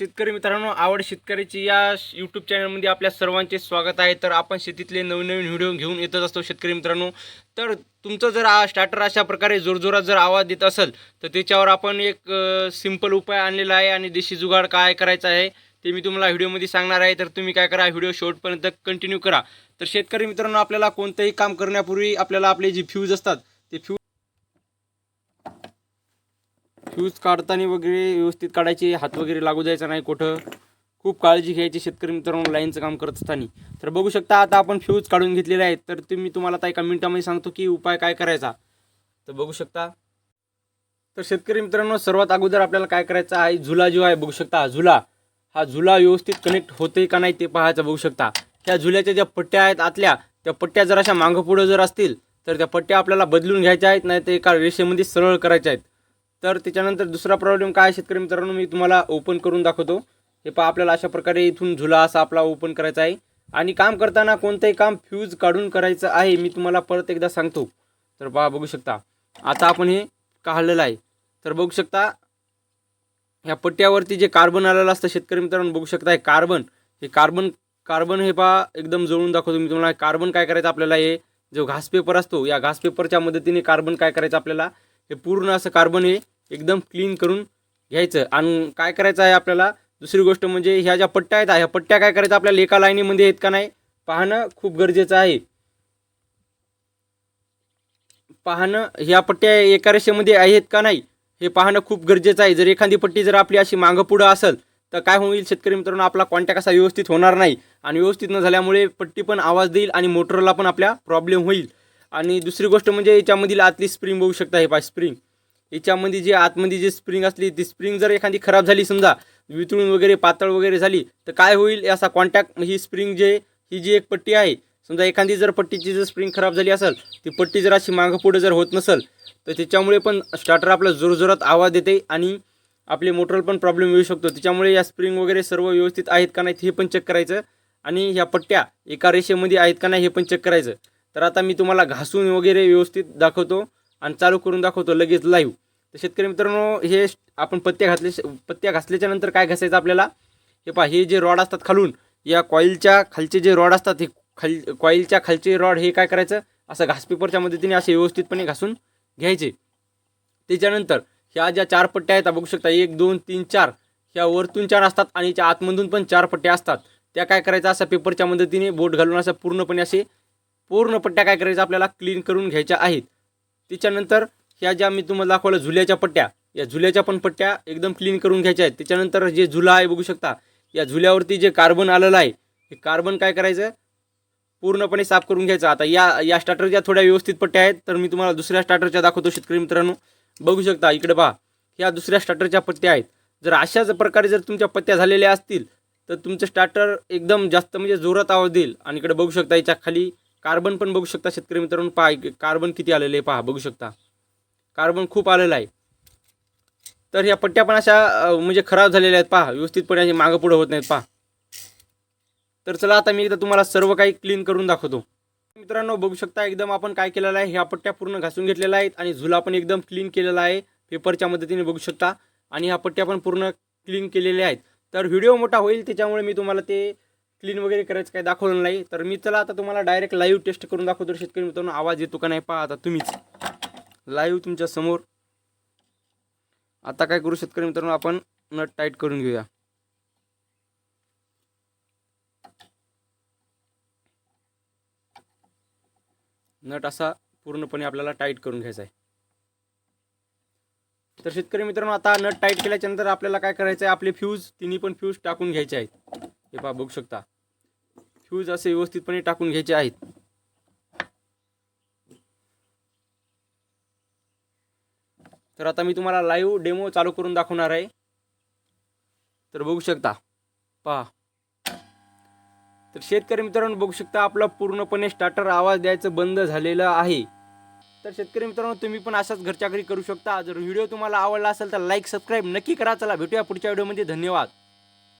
शेतकरी मित्रांनो आवड शेतकऱ्याची या यूट्यूब चॅनलमध्ये आपल्या सर्वांचे स्वागत आहे. तर आपण शेतीतले नवीन नवीन व्हिडिओ घेऊन येतच असतो शेतकरी मित्रांनो. तर तुमचं जर स्टार्टर अशा प्रकारे जोरजोरात जर आवाज देत असेल तर त्याच्यावर आपण एक सिंपल उपाय आणलेला आहे आणि देशी जुगाड काय करायचं आहे ते मी तुम्हाला व्हिडिओमध्ये सांगणार आहे. तर तुम्ही काय करा व्हिडिओ शेवटपर्यंत कंटिन्यू करा. तर शेतकरी मित्रांनो आपल्याला कोणतंही काम करण्यापूर्वी आपल्याला आपले जे फ्यूज असतात ते फ्यूज फ्यूज काढताना वगैरे व्यवस्थित काढायचे हात वगैरे लागू द्यायचा नाही कुठं. खूप काळजी घ्यायची शेतकरी मित्रांनो लाईनचं काम करत असताना. तर बघू शकता आता आपण फ्यूज काढून घेतलेले आहेत. तर ते मी तुम्हाला आता एका मिनिटामध्ये सांगतो की उपाय काय करायचा. तर बघू शकता. तर शेतकरी मित्रांनो सर्वात अगोदर आपल्याला काय करायचं आहे? झुला जो आहे बघू शकता झुला. हा झुला व्यवस्थित कनेक्ट होते का नाही ते पाहायचं बघू शकता. त्या झुल्याच्या ज्या पट्ट्या आहेत आतल्या त्या पट्ट्या जर अशा मागं पुढं जर असतील तर त्या पट्ट्या आपल्याला बदलून घ्यायच्या आहेत नाही तर एका रेषेमध्ये सरळ करायच्या आहेत. तर त्याच्यानंतर दुसरा प्रॉब्लेम काय आहे शेतकरी मित्रांनो? मी तुम्हाला ओपन करून दाखवतो. हे पहा आपल्याला अशा प्रकारे इथून झुला असा आपला ओपन करायचा आहे. आणि काम करताना कोणतंही काम फ्यूज काढून करायचं आहे मी तुम्हाला परत एकदा सांगतो. तर पहा बघू शकता. आता आपण हे काढलेलं आहे. तर बघू शकता ह्या पट्ट्यावरती जे कार्बन आलेलं असतं शेतकरी मित्रांनो बघू शकता हे कार्बन हे कार्बन कार्बन हे पहा एकदम जळून दाखवतो मी तुम्हाला. कार्बन काय करायचं आपल्याला हे? जो घास पेपर असतो या घास पेपरच्या मदतीने कार्बन काय करायचं आपल्याला? हे पूर्ण असं कार्बन हे एकदम क्लीन करून घ्यायचं. आणि काय करायचं आहे आपल्याला? दुसरी गोष्ट म्हणजे ह्या ज्या पट्ट्या आहेत ह्या पट्ट्या काय करायचं? आपल्याला एका लाईनीमध्ये आहेत का नाही? पाहणं खूप गरजेचं आहे. पाहणं ह्या पट्ट्या एका रेषेमध्ये आहेत का नाही? हे पाहणं खूप गरजेचं आहे. जर एखादी पट्टी जर आपली अशी मागं पुढं असेल तर काय होईल? शेतकरी मित्रांनो आपला कॉन्टॅक्ट असा व्यवस्थित होणार नाही. आणि व्यवस्थित न झाल्यामुळे पट्टी पण आवाज देईल आणि मोटरला पण आपल्या प्रॉब्लेम होईल. आणि दुसरी गोष्ट म्हणजे याच्यामधील आतली स्प्रिंग बघू शकता हे पाय स्प्रिंग याच्यामध्ये जे आतमध्ये जे स्प्रिंग असली ती स्प्रिंग जर एखादी खराब झाली समजा वितळून वगैरे पातळ वगैरे झाली तर काय होईल? असा कॉन्टॅक्ट ही स्प्रिंग जे ही जी एक पट्टी आहे समजा एखादी जर पट्टीची जर स्प्रिंग खराब झाली असेल ती पट्टी जर अशी मागं पुढे जर होत नसेल तर त्याच्यामुळे पण स्टार्टर आपला जोरजोरात आवाज देते आणि आपले मोटरला पण प्रॉब्लेम येऊ शकतो. त्याच्यामुळे या स्प्रिंग वगैरे सर्व व्यवस्थित आहेत का नाहीत हे पण चेक करायचं आणि ह्या पट्ट्या एका रेषेमध्ये आहेत का नाही हे पण चेक करायचं. तर आता मी तुम्हाला घासून वगैरे व्यवस्थित दाखवतो आणि चालू करून दाखवतो लगेच लाईव्ह तर शेतकरी मित्रांनो हे आपण पत्त्या घातले पत्त्या घासल्याच्या नंतर काय घासायचं आपल्याला? हे पहा हे जे रॉड असतात खालून या कॉईलच्या खालचे जे रॉड असतात हे खाल कॉईलच्या खालचे रॉड हे काय करायचं? असं घास पेपरच्या मदतीने असे व्यवस्थितपणे घासून घ्यायचे. त्याच्यानंतर ह्या ज्या चार पट्ट्या आहेत बघू शकता एक दोन तीन चार ह्या वरतून चार असतात आणि त्या आतमधून पण चार पट्ट्या असतात. त्या काय करायचं? असा पेपरच्या मदतीने बोट घालून असं पूर्णपणे असे पूर्ण पट्ट्या काय करायच्या आपल्याला क्लीन करून घ्यायच्या आहेत. त्याच्यानंतर ह्या ज्या मी तुम्हाला दाखवलं झुल्याच्या पट्ट्या या झुल्याच्या पण पट्ट्या एकदम क्लीन करून घ्यायच्या आहेत. त्याच्यानंतर जे झुला आहे बघू शकता या झुल्यावरती जे कार्बन आलेलं आहे हे कार्बन काय करायचं? पूर्णपणे साफ करून घ्यायचं. आता या या स्टार्टरच्या थोड्या व्यवस्थित पट्ट्या आहेत तर मी तुम्हाला दुसऱ्या स्टार्टरच्या दाखवतो शेतकरी मित्रांनो. बघू शकता इकडे पहा. ह्या दुसऱ्या स्टार्टरच्या पट्ट्या आहेत. जर अशाच प्रकारे जर तुमच्या पत्त्या झालेल्या असतील तर तुमचं स्टार्टर एकदम जास्त म्हणजे जोरात आवाज देईल. आणि इकडे बघू शकता याच्या खाली कार्बन पण बघू शकता शेतकरी मित्रांनो. पहा कार्बन किती आलेलं आहे पहा बघू शकता. कार्बन खूप आलेलं आहे. तर ह्या पट्ट्या पण अशा म्हणजे खराब झालेल्या आहेत पहा. व्यवस्थितपणे असे मागं पुढं होत नाहीत पहा. तर चला आता मी एकदा तुम्हाला सर्व काही क्लीन करून दाखवतो. मित्रांनो बघू शकता एकदम आपण काय केलेलं आहे. ह्या पट्ट्या पूर्ण घासून घेतलेल्या आहेत आणि झुला पण एकदम क्लीन केलेला आहे. पेपरच्या मदतीने बघू शकता. आणि ह्या पट्ट्या पण पूर्ण क्लीन केलेल्या आहेत. तर व्हिडिओ मोठा होईल त्याच्यामुळे मी तुम्हाला ते क्लीन वगैरे करायचं काही दाखवलं नाही. तर मी चला आता तुम्हाला डायरेक्ट लाईव्ह टेस्ट करून दाखवतो शेतकरी मित्रांनो. आवाज येतो का नाही पहा आता तुम्हीच. लाईव्ह तुमच्यासमोर. आता काय करू शेतकरी मित्रांनो आपण नट टाईट करून घेऊया. नट असा पूर्णपणे आपल्याला टाईट करून घ्यायचा आहे. तर शेतकरी मित्रांनो आता नट टाईट केल्याच्यानंतर आपल्याला काय करायचं आहे आपले फ्यूज तिन्ही पण फ्यूज टाकून घ्यायचे आहेत. हे पहा बघू शकता. फ्यूज असे व्यवस्थितपणे टाकून घ्यायचे आहेत. तर आता मी तुम्हाला लाईव्ह डेमो चालू करून दाखवणार आहे. तर बघू शकता. पहा. तर शेतकरी मित्रांनो बघू शकता आपला पूर्णपणे स्टार्टर आवाज द्यायचं बंद झालेलं आहे. तर शेतकरी मित्रांनो तुम्ही पण अशाच घरच्या घरी करू शकता. जर व्हिडिओ तुम्हाला आवडला असेल तर लाईक सबस्क्राईब नक्की करा. चला भेटूया पुढच्या व्हिडिओमध्ये धन्यवाद.